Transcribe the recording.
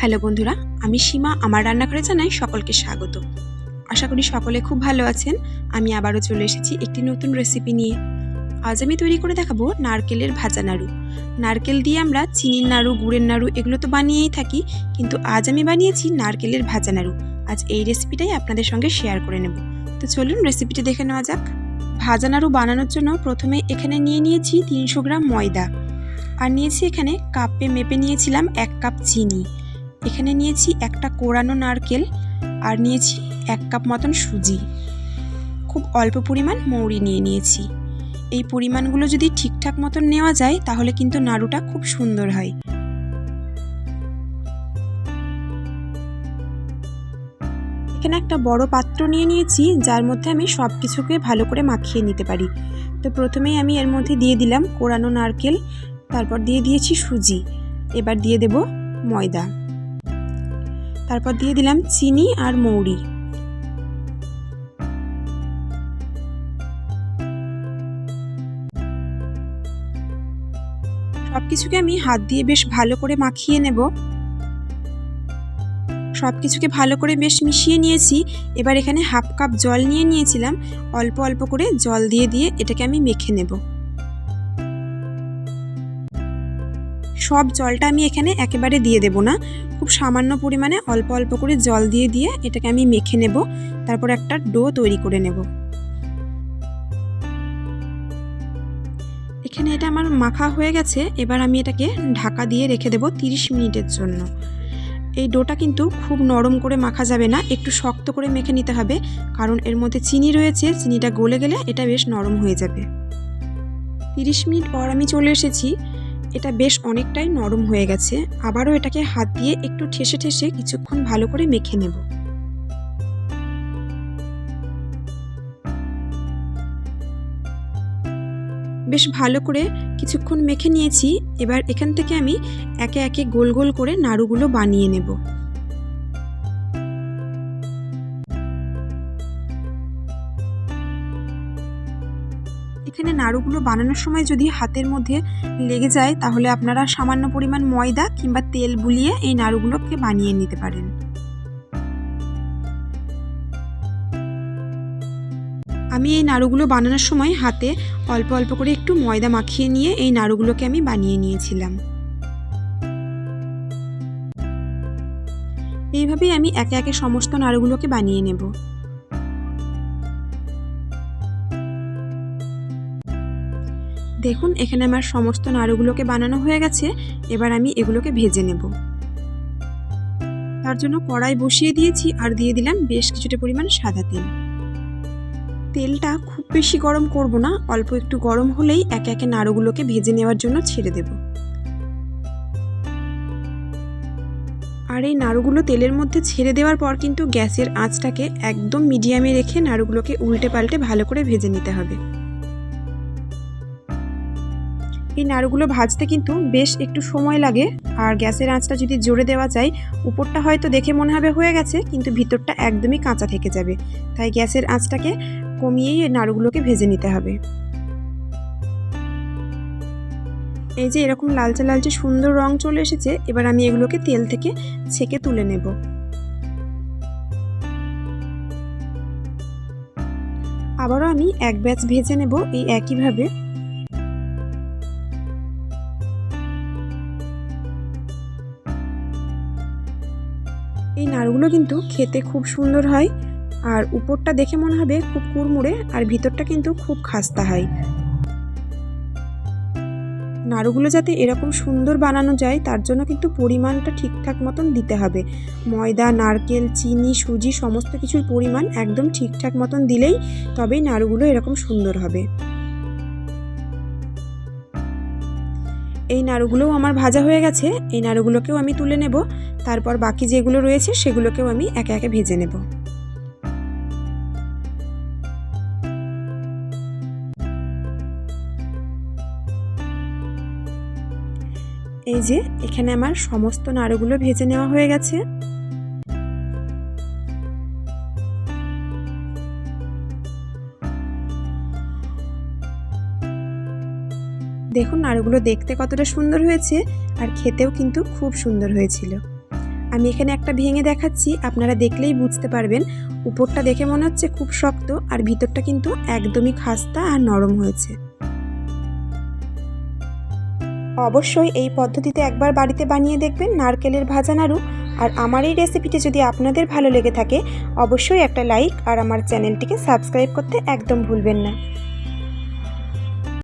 Hello বন্ধুরা, আমি সীমা, আমার রান্নাঘরে জানাই সকলকে স্বাগত। আশা করি সকলে খুব ভালো আছেন। আমি আবারও চলে এসেছি একটি নতুন রেসিপি নিয়ে। আজ আমি তৈরি করে দেখাবো নারকেলের ভাজা নাড়ু। নারকেল দিয়ে আমরা চিনির নাড়ু, গুড়ের নাড়ু এগুলো তো বানিয়েই থাকি, কিন্তু আজ আমি বানিয়েছি নারকেলের ভাজা নাড়ু। আজ এই রেসিপিটাই আপনাদের সঙ্গে শেয়ার করে নেব। তো চলুন রেসিপিটি দেখে নেওয়া যাক। ভাজা নাড়ু বানানোর জন্য প্রথমে এখানে নিয়ে নিয়েছি তিনশো গ্রাম ময়দা। আর নিয়েছি এখানে কাপে মেপে নিয়েছিলাম এক কাপ চিনি। এখানে নিয়েছি একটা কোরানো নারকেল আর নিয়েছি এক কাপ মতন সুজি। খুব অল্প পরিমাণ মৌরি নিয়ে নিয়েছি। এই পরিমাণগুলো যদি ঠিকঠাক মতন নেওয়া যায়, তাহলে কিন্তু নাড়ুটা খুব সুন্দর হয়। এখানে একটা বড় পাত্র নিয়ে নিয়েছি, যার মধ্যে আমি সব কিছুকে ভালো করে মাখিয়ে নিতে পারি। তো প্রথমেই আমি এর মধ্যে দিয়ে দিলাম কোরানো নারকেল, তারপর দিয়ে দিয়েছি সুজি। এবার দিয়ে দেব ময়দা। তারপর দিয়ে দিলাম চিনি আর মৌরি। সব কিছুকে আমি হাত দিয়ে বেশ ভালো করে মাখিয়ে নেব। সব কিছুকে ভালো করে বেশ মিশিয়ে নিয়েছি। এবার এখানে হাফ কাপ জল নিয়ে নিয়েছিলাম। অল্প অল্প করে জল দিয়ে দিয়ে এটাকে আমি মেখে নেব। সব জলটা আমি এখানে একেবারে দিয়ে দেব না। খুব সামান্য পরিমাণে অল্প অল্প করে জল দিয়ে দিয়ে এটাকে আমি মেখে নেব। তারপর একটা ডো তৈরি করে নেব। এখানে এটা আমার মাখা হয়ে গেছে। এবার আমি এটাকে ঢাকা দিয়ে রেখে দেব 30 মিনিটের জন্য। এই ডোটা কিন্তু খুব নরম করে মাখা যাবে না। একটু শক্ত করে মেখে নিতে হবে। কারণ এর মধ্যে চিনি রয়েছে। চিনিটা গলে গেলে এটা বেশ নরম হয়ে যাবে। 30 মিনিট পর আমি চলে এসেছি। এটা বেশ অনেকটাই নরম হয়ে গেছে। আবারও এটাকে হাত দিয়ে একটু ঠেসে ঠেসে কিছুক্ষণ ভালো করে মেখে নেব। বেশ ভালো করে কিছুক্ষণ মেখে নিয়েছি। এবার এখান থেকে আমি একে একে গোল গোল করে নাড়ুগুলো বানিয়ে নেব। এখানে নাড়ুগুলো বানানোর সময় যদি হাতের মধ্যে লেগে যায়, তাহলে আপনারা সামান্য পরিমাণ ময়দা কিংবা তেল বুলিয়ে এই নাড়ুগুলোকে বানিয়ে নিতে পারেন। আমি এই নাড়ুগুলো বানানোর সময় হাতে অল্প অল্প করে একটু ময়দা মাখিয়ে নিয়ে এই নাড়ুগুলোকে আমি বানিয়ে নিয়েছিলাম। এইভাবেই আমি একে একে সমস্ত নাড়ুগুলোকে বানিয়ে নেব। দেখুন, এখানে আমার সমস্ত নাড়ুগুলোকে বানানো হয়ে গেছে। এবার আমি এগুলোকে ভেজে নেব। তার জন্য কড়াই বসিয়ে দিয়েছি আর দিয়ে দিলাম বেশ কিছুটা পরিমাণ সাদা তেল। তেলটা খুব বেশি গরম করব না, অল্প একটু গরম হলেই একে একে নাড়ুগুলোকে ভেজে নেওয়ার জন্য ছেড়ে দেব। আর এই নাড়ুগুলো তেলের মধ্যে ছেড়ে দেওয়ার পর কিন্তু গ্যাসের আঁচটাকে একদম মিডিয়ামে রেখে নাড়ুগুলোকে উল্টে পাল্টে ভালো করে ভেজে নিতে হবে। এই নাড়ুগুলো ভাজতে কিন্তু বেশ একটু সময় লাগে। আর গ্যাসের আঁচটা যদি জোরে দেওয়া যায়, উপরটা হয়তো দেখে মনে হবে হয়ে গেছে, কিন্তু ভিতরটা একদমই কাঁচা থেকে যাবে। তাই গ্যাসের আঁচটাকে কমিয়েই নাড়ুগুলোকে ভেজে নিতে হবে। এই যে এরকম লালচে লালচে সুন্দর রং চলে এসেছে, এবার আমি এগুলোকে তেল থেকে ছেঁকে তুলে নেব। আবারও আমি এক ব্যাচ ভেজে নেব এই একইভাবে। এই কিন্তু খেতে খুব সুন্দর হয়। আর উপরটা দেখে মনে হবে খুব কুড়মুড়ে, আর ভিতরটা কিন্তু খুব খাস্তা হয়। নাড়ুগুলো যাতে এরকম সুন্দর বানানো যায়, তার জন্য কিন্তু পরিমাণটা ঠিকঠাক মতন দিতে হবে। ময়দা, নারকেল, চিনি, সুজি, সমস্ত কিছুর পরিমাণ একদম ঠিকঠাক মতন দিলেই তবেই নাড়ুগুলো এরকম সুন্দর হবে। এই নাড়ুগুলোও আমার ভাজা হয়ে গেছে, এই নাড়ুগুলোকেও আমি তুলে নেব। তারপর বাকি যেগুলো রয়েছে সেগুলোকেও আমি একে একে ভেজে নেব। এই যে, এখানে আমার সমস্ত নাড়ুগুলো ভেজে নেওয়া হয়ে গেছে। দেখুন নাড়ুগুলো দেখতে কতটা সুন্দর হয়েছে, আর খেতেও কিন্তু খুব সুন্দর হয়েছিল। আমি এখানে একটা ভেঙে দেখাচ্ছি, আপনারা দেখলেই বুঝতে পারবেন। উপরটা দেখে মনে হচ্ছে খুব শক্ত, আর ভিতরটা কিন্তু একদমই খাস্তা আর নরম হয়েছে। অবশ্যই এই পদ্ধতিতে একবার বাড়িতে বানিয়ে দেখবেন নারকেলের ভাজা নাড়ু। আর আমার এই রেসিপিটি যদি আপনাদের ভালো লেগে থাকে, অবশ্যই একটা লাইক আর আমার চ্যানেলটিকে সাবস্ক্রাইব করতে একদম ভুলবেন না।